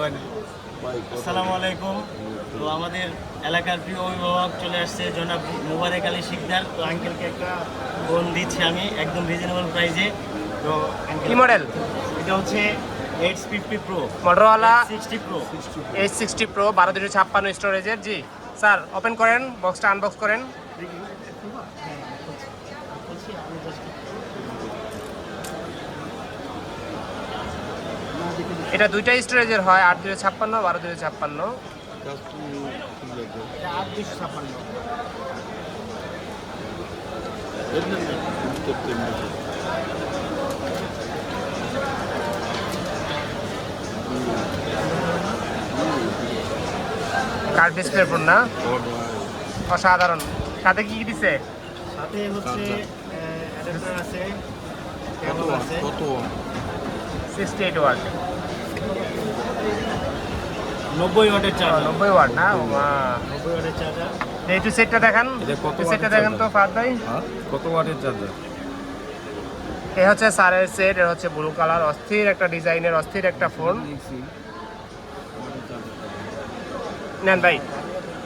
আসসালামু আলাইকুম। তো আমাদের এলাকার প্রিয় অভিভাবক চলে আসছে জনাব মুবারক আলী শিকদার। তো আঙ্কেলকে একটা ফোন দিচ্ছি আমি একদম রিজনেবল প্রাইসে তো কি মডেল এটা হচ্ছে eight fifty pro মোটরওয়ালা sixty pro H sixty pro বারো দুশো ছাপ্পান্ন স্টোরেজের জি স্যার ওপেন করেন বক্সটা আনবক্স করেন। এটা দুইটা স্টোরেজের হয় আট দুশো ছাপ্পান্ন বারো দুশো ছাপ্পান্ন। আট দুশো ছাপ্পান্ন কার্ড ডিসপ্লে ফোন না? অসাধারণ। সাথে কি কি দিছে? সাথে হচ্ছে অ্যাডাপ্টার আছে কেবল আছে। Sixty eight watt. নব্বই ওয়াটের চার্জার নব্বই ওয়াট না? নব্বই ওয়াটের চার্জার এই টু সেটটা দেখান সেটটা দেখেন তো ফাদ ভাই। হ্যাঁ? কত ওয়াটের চার্জার এ হচ্ছে সারের সেট এর হচ্ছে ব্লু কালার অস্থির একটা ডিজাইনের অস্থির একটা ফোন নেন ভাই।